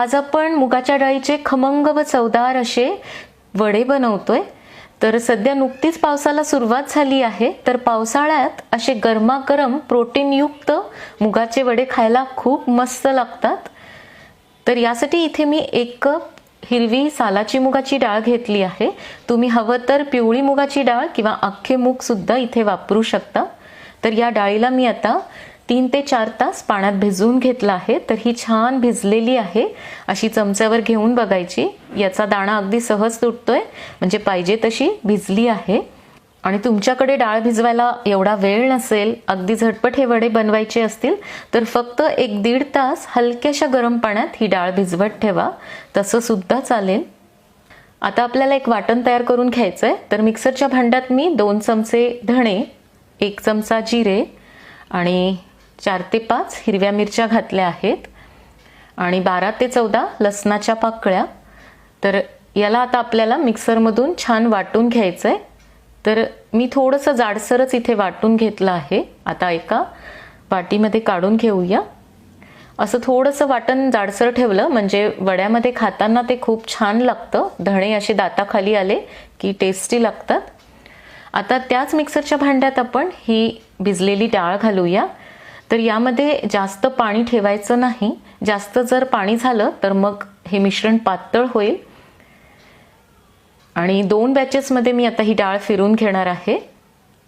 आज आपण मुगाच्या डाळीचे खमंग व चवदार असे वडे बनवतोय. तर सध्या नुकतीच पावसाला सुरुवात झाली आहे. तर पावसाळ्यात असे गरमागरम प्रोटीनयुक्त मुगाचे वडे खायला खूप मस्त लागतात. तर यासाठी इथे मी एक कप हिरवी सालाची मुगाची डाळ घेतली आहे. तुम्ही हवं तर पिवळी मुगाची डाळ किंवा अख्खे मूग सुद्धा इथे वापरू शकता. तर या डाळीला मी आता तीन ते चार तास पाण्यात भिजवून घेतला आहे तर ही छान भिजलेली आहे. अशी चमच्यावर घेऊन बघायची. याचा दाणा अगदी सहज तुटतोय म्हणजे पाहिजे तशी भिजली आहे. आणि तुमच्याकडे डाळ भिजवायला एवढा वेळ नसेल अगदी झटपट हे वडे बनवायचे असतील तर फक्त एक दीड तास हलक्याशा गरम पाण्यात ही डाळ भिजवत ठेवा. तसं सुद्धा चालेल. आता आपल्याला एक वाटण तयार करून घ्यायचं आहे तर मिक्सरच्या भांड्यात मी दोन चमचे धणे एक चमचा जिरे आणि चार ते पाच हिरव्या मिरच्या घातल्या आहेत. आणि बारा ते चौदा लसणाच्या पाकळ्या. तर याला आता आपल्याला मिक्सरमधून छान वाटून घ्यायचं आहे तर मी थोडंसं जाडसरच इथे वाटून घेतलं आहे. आता एका वाटीमध्ये काढून घेऊया. असं थोडंसं वाटण जाडसर ठेवलं म्हणजे वड्यामध्ये खाताना ते खूप छान लागतं. धणे असे दाताखाली आले की टेस्टी लागतात. आता त्याच मिक्सरच्या भांड्यात आपण ही भिजलेली डाळ घालूया. तर यामध्ये जास्त पाणी ठेवायचं नाही. जास्त जर पाणी झालं तर मग हे मिश्रण पातळ होईल. आणि दोन बॅचेसमध्ये मी आता ही डाळ फिरून घेणार आहे.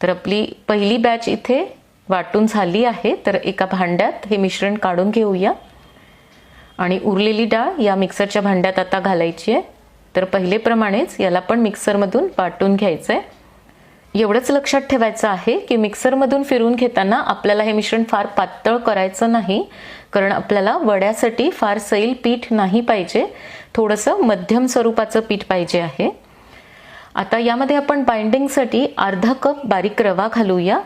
तर आपली पहिली बॅच इथे वाटून झाली आहे. तर एका भांड्यात हे मिश्रण काढून घेऊया. आणि उरलेली डाळ या मिक्सरच्या भांड्यात आता घालायची आहे. तर पहिलेप्रमाणेच याला पण मिक्सरमधून वाटून घ्यायचं आहे एवढंच लक्षात ठेवायचं आहे की मिक्सरमधून फिरून घेताना आपल्याला हे मिश्रण फार पातळ करायचं नाही कारण आपल्याला वड्यासाठी फार सैल पीठ नाही पाहिजे थोडंसं मध्यम स्वरूपाचं पीठ पाहिजे आहे. आता यामध्ये आपण बाइंडिंगसाठी अर्धा कप बारीक रवा घालूया.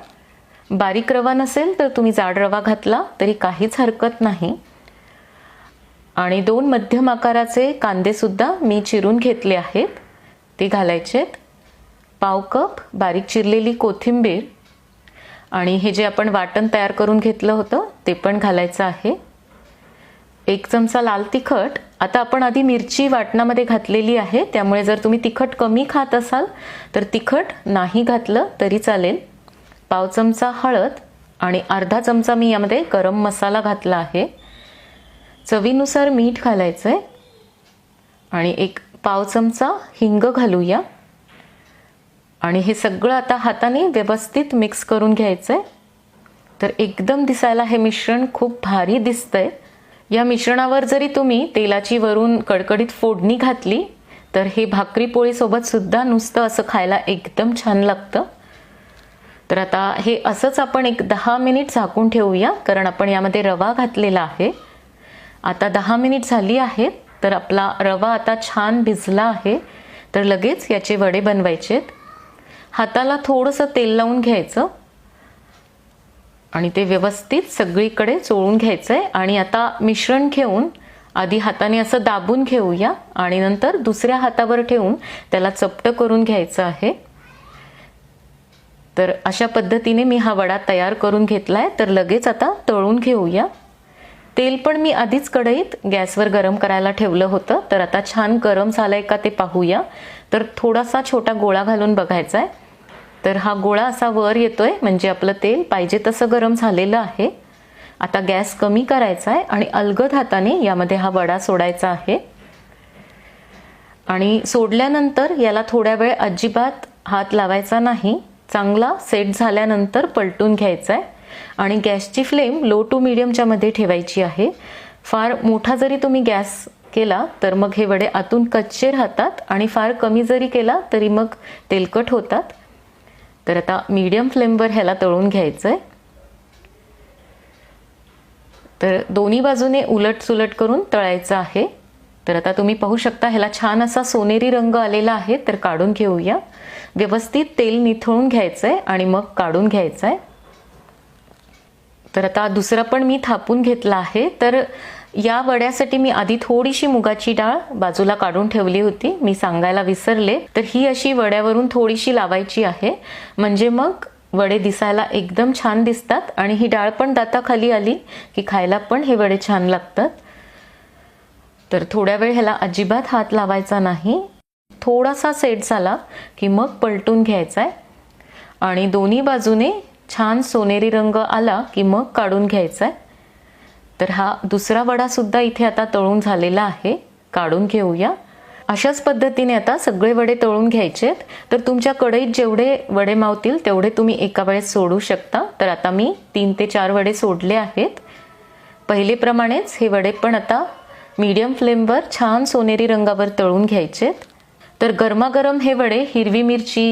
बारीक रवा नसेल तर तुम्ही जाड रवा घातला तरी काहीच हरकत नाही. आणि दोन मध्यम आकाराचे कांदेसुद्धा मी चिरून घेतले आहेत. ते घालायचे आहेत पाव कप बारीक चिरलेली कोथिंबीर आणि हे जे आपण वाटण तयार करून घेतलं होतं ते पण घालायचं आहे. एक चमचा लाल तिखट. आता आपण आधी मिरची वाटणामध्ये घातलेली आहे त्यामुळे जर तुम्ही तिखट कमी खात असाल तर तिखट नाही घातलं तरी चालेल. पाव चमचा हळद आणि अर्धा चमचा मी यामध्ये गरम मसाला घातला आहे. चवीनुसार मीठ घालायचं आहे आणि एक पाव चमचा हिंग घालूया. आणि हे सगळं आता हाताने व्यवस्थित मिक्स करून घ्यायचं आहे तर एकदम दिसायला हे मिश्रण खूप भारी दिसतंय. या मिश्रणावर जरी तुम्ही तेलाची वरून कडकडीत फोडणी घातली तर हे भाकरी पोळीसोबत सुद्धा नुसतं असं खायला एकदम छान लागतं. तर आता हे असंच आपण एक दहा मिनिट झाकून ठेवूया कारण आपण यामध्ये रवा घातलेला आहे. आता दहा मिनिट झाली आहेत तर आपला रवा आता छान भिजला आहे. तर लगेच याचे वडे बनवायचे आहेत हाताला थोडंसं तेल लावून घ्यायचं. आणि ते व्यवस्थित सगळीकडे चोळून घ्यायचं आहे आणि आता मिश्रण घेऊन आधी हाताने असं दाबून घेऊया. आणि नंतर दुसऱ्या हातावर ठेवून त्याला चपटं करून घ्यायचं आहे. तर अशा पद्धतीने मी हा वडा तयार करून घेतला आहे तर लगेच आता तळून घेऊया. तेल पण मी आधीच कढईत गॅसवर गरम करायला ठेवलं होतं. तर आता छान गरम झालंय का ते पाहूया. तर थोडासा छोटा गोळा घालून बघायचा आहे तर हा गोळा असा वर येतोय म्हणजे आपलं तेल पाहिजे तसं गरम झालेलं आहे. आता गॅस कमी करायचा आहे आणि अलगद हाताने यामध्ये हा वडा सोडायचा आहे. आणि सोडल्यानंतर याला थोड्या वेळ अजिबात हात लावायचा नाही. चांगला सेट झाल्यानंतर पलटून घ्यायचा आहे आणि गॅसची फ्लेम लो टू मिडियमच्या मध्ये ठेवायची आहे. फार मोठा जरी तुम्ही गॅस केला तर मग हे वडे आतून कच्चे राहतात आणि फार कमी जरी केला तरी मग तेलकट होतात. तर आता मीडियम फ्लेमवर ह्याला तळून घ्यायचं आहे तर दोन्ही बाजूने उलट सुलट करून तळायचं आहे. तर आता तुम्ही पाहू शकता ह्याला छान असा सोनेरी रंग आलेला आहे तर काढून घेऊया. व्यवस्थित तेल निथळून घ्यायचं आहे आणि मग काढून घ्यायचं आहे तर आता दुसरं पण मी थापून घेतला आहे. तर या वड्यासाठी मी आधी थोडीशी मुगाची डाळ बाजूला काढून ठेवली होती. मी सांगायला विसरले. तर ही अशी वड्यावरून थोडीशी लावायची आहे. म्हणजे मग वडे दिसायला एकदम छान दिसतात आणि ही डाळ पण दाताखाली आली की खायला पण हे वडे छान लागतात. तर थोड्या वेळ ह्याला अजिबात हात लावायचा नाही. थोडासा सेट झाला की मग पलटून घ्यायचा आहे आणि दोन्ही बाजूने छान सोनेरी रंग आला की मग काढून घ्यायचा आहे तर हा दुसरा वडा सुद्धा इथे आता तळून झालेला आहे. काढून घेऊया. अशाच पद्धतीने आता सगळे वडे तळून घ्यायचेत तर तुमच्या कढईत जेवढे वडे मावतील तेवढे तुम्ही एका वेळेस सोडू शकता. तर आता मी तीन ते चार वडे सोडले आहेत. पहिलेप्रमाणेच हे वडे पण आता मीडियम फ्लेमवर छान सोनेरी रंगावर तळून घ्यायचेत तर गरमागरम हे वडे हिरवी मिरची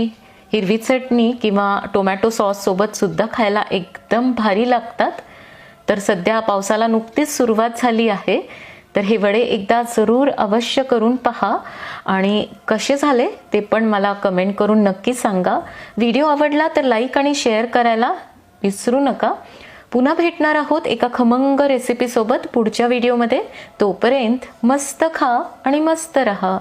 हिरवी चटणी किंवा टोमॅटो सॉससोबतसुद्धा सुद्धा खायला एकदम भारी लागतात. तर सध्या पावसाला नुकतीच सुरुवात झाली आहे. तर हे वडे एकदा जरूर अवश्य करून पहा. आणि कसे झाले ते पण मला कमेंट करून नक्की सांगा. व्हिडिओ आवडला तर लाईक आणि शेअर करायला विसरू नका. पुन्हा भेटणार आहोत एका खमंग रेसिपीसोबत पुढच्या व्हिडिओमध्ये तोपर्यंत मस्त खा आणि मस्त रहा.